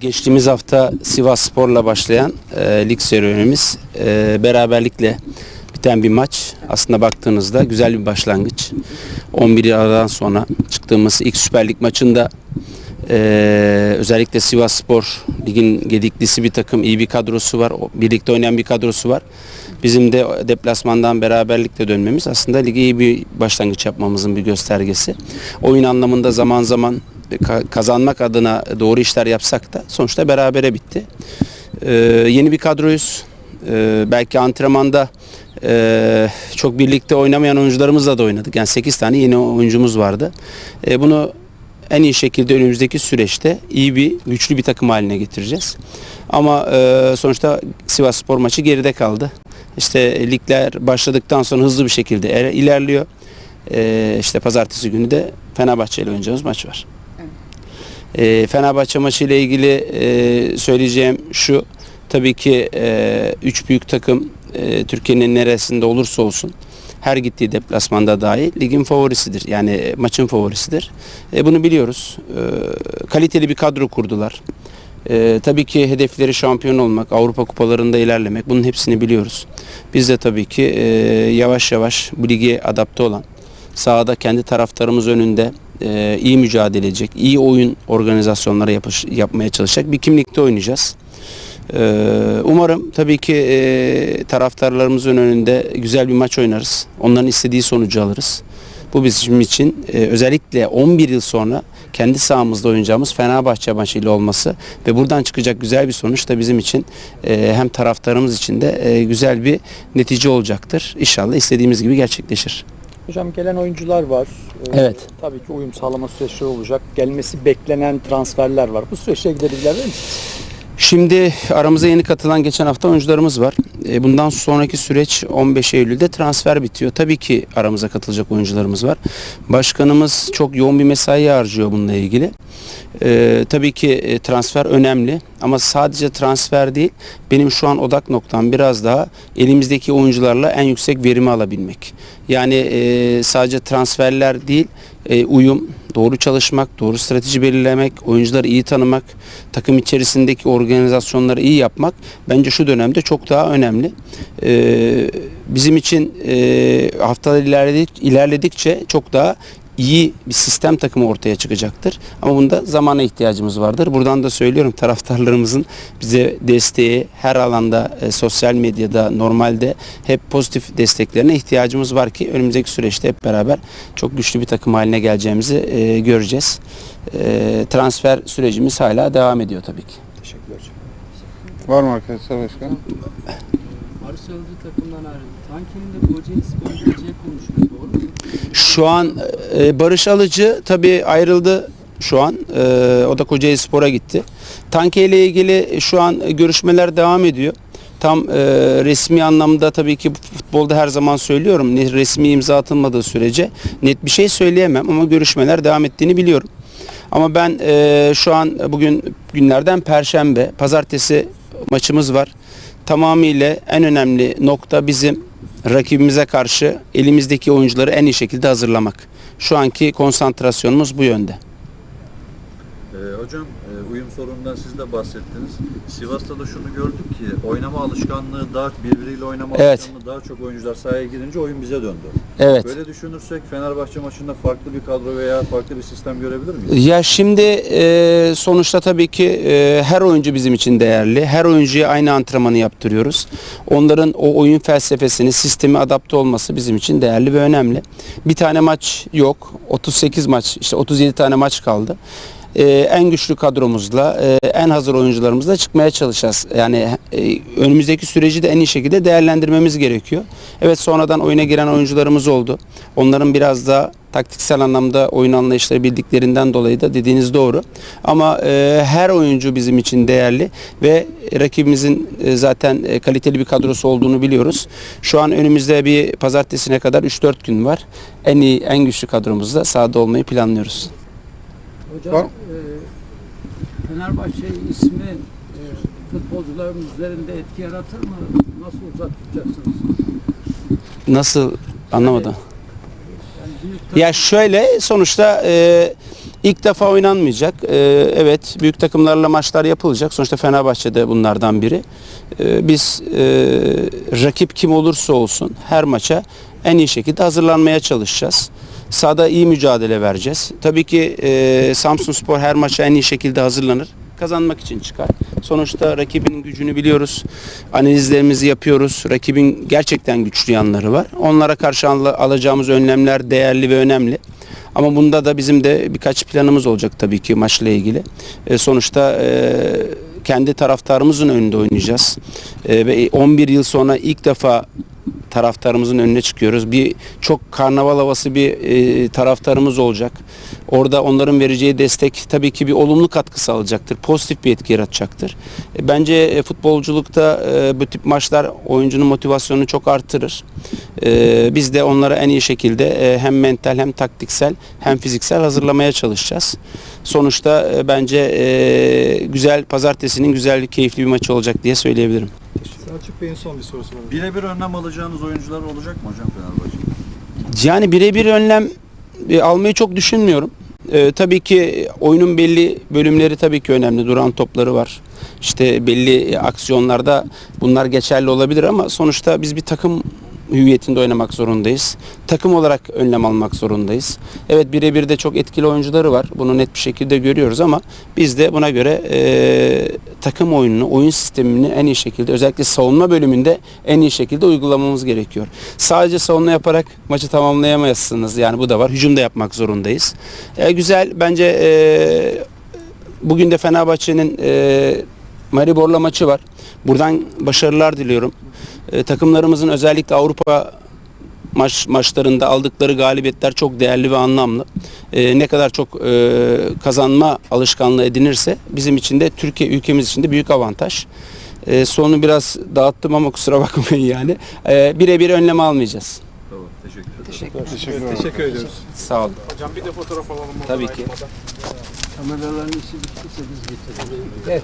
Geçtiğimiz hafta Sivas Spor'la başlayan e, lig serüvenimiz e, beraberlikle biten bir maç. Aslında baktığınızda güzel bir başlangıç. 11 aradan sonra çıktığımız ilk Süper Lig maçında e, özellikle Sivas Spor ligin gediklisi bir takım, iyi bir kadrosu var. Birlikte oynayan bir kadrosu var. Bizim de deplasmandan beraberlikle dönmemiz aslında lige iyi bir başlangıç yapmamızın bir göstergesi. Oyun anlamında zaman zaman kazanmak adına doğru işler yapsak da sonuçta berabere bitti. Ee, yeni bir kadroyuz. Ee, belki antrenmanda e, çok birlikte oynamayan oyuncularımızla da oynadık. Yani 8 tane yeni oyuncumuz vardı. Ee, bunu en iyi şekilde önümüzdeki süreçte iyi bir, güçlü bir takım haline getireceğiz. Ama e, sonuçta Sivas Spor maçı geride kaldı. İşte ligler başladıktan sonra hızlı bir şekilde er- ilerliyor. E, işte pazartesi günü de Fenerbahçe ile oynayacağımız maç var. E, Fenerbahçe maçı ile ilgili e, söyleyeceğim şu. Tabii ki e, üç büyük takım e, Türkiye'nin neresinde olursa olsun her gittiği deplasmanda dahi ligin favorisidir. Yani e, maçın favorisidir. E, bunu biliyoruz. E, kaliteli bir kadro kurdular. E, tabii ki hedefleri şampiyon olmak, Avrupa kupalarında ilerlemek bunun hepsini biliyoruz. Biz de tabii ki e, yavaş yavaş bu lige adapte olan, sahada kendi taraftarımız önünde e, iyi mücadele edecek, iyi oyun organizasyonları yapış, yapmaya çalışacak bir kimlikte oynayacağız. Ee, Umarım tabii ki e, taraftarlarımızın önünde güzel bir maç oynarız. Onların istediği sonucu alırız. Bu bizim için e, özellikle 11 yıl sonra kendi sahamızda oynayacağımız Fenerbahçe maçıyla olması ve buradan çıkacak güzel bir sonuç da bizim için e, hem taraftarımız için de e, güzel bir netice olacaktır. İnşallah istediğimiz gibi gerçekleşir. Hocam gelen oyuncular var. Ee, Evet. Tabii ki uyum sağlama süreçleri olacak. Gelmesi beklenen transferler var. Bu süreçte verir misiniz? Şimdi aramıza yeni katılan geçen hafta oyuncularımız var. E, Bundan sonraki süreç 15 Eylül'de transfer bitiyor. Tabii ki aramıza katılacak oyuncularımız var. Başkanımız çok yoğun bir mesai harcıyor bununla ilgili. E, tabii ki e, transfer önemli ama sadece transfer değil benim şu an odak noktam biraz daha elimizdeki oyuncularla en yüksek verimi alabilmek. Yani e, sadece transferler değil e, uyum, doğru çalışmak, doğru strateji belirlemek, oyuncuları iyi tanımak, takım içerisindeki organizasyonları iyi yapmak bence şu dönemde çok daha önemli. E, bizim için e, haftalar ilerledik, ilerledikçe çok daha iyi bir sistem takımı ortaya çıkacaktır. Ama bunda zamana ihtiyacımız vardır. Buradan da söylüyorum taraftarlarımızın bize desteği her alanda e, sosyal medyada normalde hep pozitif desteklerine ihtiyacımız var ki önümüzdeki süreçte hep beraber çok güçlü bir takım haline geleceğimizi e, göreceğiz. E, transfer sürecimiz hala devam ediyor tabii ki. Teşekkürler. Var mı arkadaşlar başkan? Barış Alıcı takımdan ayrıldı. Tanker'in de Kocaeli Spor'a gideceği konuşuluyor. Doğru mu? Şu an e, Barış Alıcı tabii ayrıldı şu an. E, o da Kocaeli Spor'a gitti. Tanke ile ilgili şu an görüşmeler devam ediyor. Tam e, resmi anlamda tabii ki futbolda her zaman söylüyorum ne- resmi imza atılmadığı sürece net bir şey söyleyemem ama görüşmeler devam ettiğini biliyorum. Ama ben e, şu an bugün günlerden Perşembe, Pazartesi maçımız var. Tamamıyla en önemli nokta bizim rakibimize karşı elimizdeki oyuncuları en iyi şekilde hazırlamak. Şu anki konsantrasyonumuz bu yönde. Ee, hocam e, uyum sorunundan siz de bahsettiniz. Sivas'ta da şunu gördük ki oynama alışkanlığı daha birbiriyle oynama Evet. alışkanlığı daha çok oyuncular sahaya girince oyun bize döndü. Evet. Böyle düşünürsek Fenerbahçe maçında farklı bir kadro veya farklı bir sistem görebilir miyiz? Ya şimdi e, sonuçta tabii ki e, her oyuncu bizim için değerli. Her oyuncuya aynı antrenmanı yaptırıyoruz. Onların o oyun felsefesini, sistemi adapte olması bizim için değerli ve önemli. Bir tane maç yok. 38 maç, işte 37 tane maç kaldı. E, en güçlü kadromuzla, e, en hazır oyuncularımızla çıkmaya çalışacağız. Yani e, önümüzdeki süreci de en iyi şekilde değerlendirmemiz gerekiyor. Evet sonradan oyuna giren oyuncularımız oldu. Onların biraz daha taktiksel anlamda oyun anlayışları bildiklerinden dolayı da dediğiniz doğru. Ama e, her oyuncu bizim için değerli ve rakibimizin e, zaten e, kaliteli bir kadrosu olduğunu biliyoruz. Şu an önümüzde bir pazartesine kadar 3-4 gün var. En iyi, en güçlü kadromuzda sahada olmayı planlıyoruz. Hocam Var. e, Fenerbahçe ismi e, futbolcuların üzerinde etki yaratır mı? Nasıl uzak tutacaksınız? Nasıl anlamadım. Yani Ya şöyle sonuçta e, İlk defa oynanmayacak. Ee, evet büyük takımlarla maçlar yapılacak. Sonuçta Fenerbahçe'de bunlardan biri. Ee, biz e, rakip kim olursa olsun her maça en iyi şekilde hazırlanmaya çalışacağız. Sahada iyi mücadele vereceğiz. Tabii ki e, Samsun Spor her maça en iyi şekilde hazırlanır. Kazanmak için çıkar. Sonuçta rakibin gücünü biliyoruz. Analizlerimizi yapıyoruz. Rakibin gerçekten güçlü yanları var. Onlara karşı al- alacağımız önlemler değerli ve önemli. Ama bunda da bizim de birkaç planımız olacak tabii ki maçla ilgili. E, sonuçta e, kendi taraftarımızın önünde oynayacağız. E, ve 11 yıl sonra ilk defa taraftarımızın önüne çıkıyoruz. Bir çok karnaval havası bir e, taraftarımız olacak. Orada onların vereceği destek tabii ki bir olumlu katkı sağlayacaktır. Pozitif bir etki yaratacaktır. E, bence e, futbolculukta e, bu tip maçlar oyuncunun motivasyonunu çok artırır. E, biz de onlara en iyi şekilde e, hem mental hem taktiksel hem fiziksel hazırlamaya çalışacağız. Sonuçta e, bence e, güzel pazartesinin güzel keyifli bir maçı olacak diye söyleyebilirim. Selçuk Bey'in son bir sorusu var. Birebir önlem alacağınız oyuncular olacak mı hocam Fenerbahçe? Yani birebir önlem e, almayı çok düşünmüyorum. E, tabii ki oyunun belli bölümleri tabii ki önemli. Duran topları var. İşte belli e, aksiyonlarda bunlar geçerli olabilir ama sonuçta biz bir takım hüviyetinde oynamak zorundayız. Takım olarak önlem almak zorundayız. Evet birebir de çok etkili oyuncuları var. Bunu net bir şekilde görüyoruz ama biz de buna göre e, takım oyununu, oyun sistemini en iyi şekilde özellikle savunma bölümünde en iyi şekilde uygulamamız gerekiyor. Sadece savunma yaparak maçı tamamlayamazsınız. Yani bu da var. Hücum da yapmak zorundayız. E, güzel. Bence e, bugün de Fenerbahçe'nin e, Maribor'la maçı var. Buradan başarılar diliyorum. E, takımlarımızın özellikle Avrupa maç maçlarında aldıkları galibiyetler çok değerli ve anlamlı. E, ne kadar çok e, kazanma alışkanlığı edinirse bizim için de Türkiye ülkemiz için de büyük avantaj. E, sonu biraz dağıttım ama kusura bakmayın yani. E, birebir önlem almayacağız. Tamam, teşekkür ederim. Teşekkür ederim. Teşekkür ediyoruz. Sağ olun. Hocam bir de fotoğraf alalım. Tabii ki. Kameraların işi bittiyse biz getirelim.